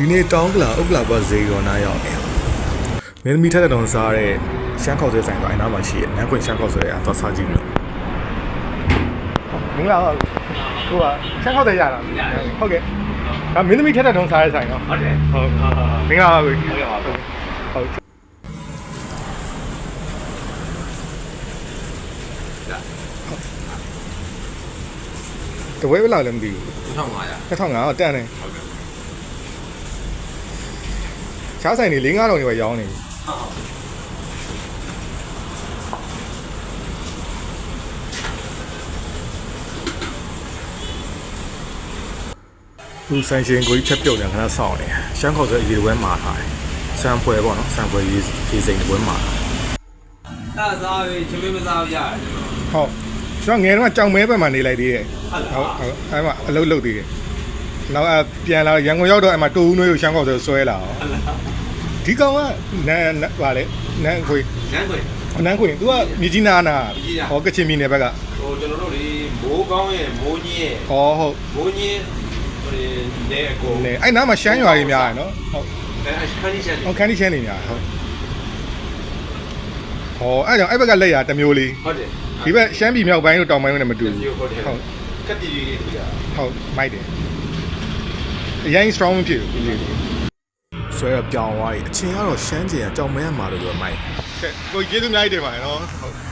ဒီနေ့တောင်းကလာဥက္ကလာဘဈေးရောနားရောက်နေမင်းသမီးထက်တဲ့တောင်စားတဲ့ရှမ်းခေါက်ဆွဲဆိုင်ကအဲ့နားမှာရှိရဲ့နန်းခွင်ရှမ်းခေါက်ဆွဲအတော့စားကြည့်မလို့မင်္ဂလာပါဟိုကဆက်ခောက်တဲ့ရတာဟုတ်ကဲ့ဒါမင်းသမီးထက်တဲ့တုံးစားတဲ့ဆိုင်နော်ဟုတ်တယ်ဟုတ်မင်္ဂလာပါကိုဟုတ်ကဲ့ပါဟုတ်ဟုတ်တဝဲဘယ်လောက်လဲမသိဘူး1500 2500တော့တန်တယ်ဟုတ်ကဲ့ ချားဆိုင်နေ၄9000နေပဲရောင်းနေပြီဟုတ်သူဆိုင်ရှင်ကိုကြီးချက်ပြုတ်နေခဏစောင့်နေရှမ်းခေါက်ဆွဲရေဝဲမှာထားတယ်စံဖွဲပေါ့နော်စံဖွဲရေရေစိမ်ဝဲမှာတာစားပြီချင်းမင်းမစားရရတယ်ကျွန်တော်ဟုတ်ကျွန်တော်ငယ်တော့ကြောင်မဲဘက်မှာနေလိုက်သေးတယ်ဟုတ်လားဟုတ်ဟုတ်အဲ့မှာအလုပ်လုပ်သေးတယ်နောက်အပြန်လာရန်ကုန်ရောက်တော့အဲ့မှာတူဦးနွေးကိုရှမ်းခေါက်ဆွဲဆွဲလာအောင်ဟုတ်လား ဒီကောင်ကနန်းဗာလေနန်းခွေနန်းခွေနန်းခွေ तू ကမြကြီးနာနာမြကြီးနာဟောကချင်ပြည်နယ်ဘက်ကဟိုကျွန်တော်တို့ဒီမိုးကောင်းရဲ့မိုးညင်းဟောဟုတ်မိုးညင်းဟိုဒီနေအကိုနေအဲ့နားမှာရှမ်းရွာကြီးများရယ်နော်ဟုတ်အဲခန်းကြီးချက်ဟောခန်းကြီးရှမ်းနေများဟုတ်ဟောအဲ့ကြောင့်အဲ့ဘက်ကလက်ရတစ်မျိုးလေးဟုတ်တယ်ဒီဘက်ရှမ်းပြည်မြောက်ပိုင်းတို့တောင်ပိုင်းတို့နဲ့မတူဘူးဟုတ်တယ်ဟုတ်ကတိကြီးလေးပြတာဟုတ်မိုက်တယ်အရင် strong မဖြစ်ဘူးဒီလေး ဆွဲတော့ပြောင်းသွားပြီအချင်းကတော့ရှမ်းကျင်ကကြောင်မဲမှာလို့ပြောမိုက်ကဲကိုကျေးဇူးအများကြီးတင်ပါတယ်နော်ဟုတ်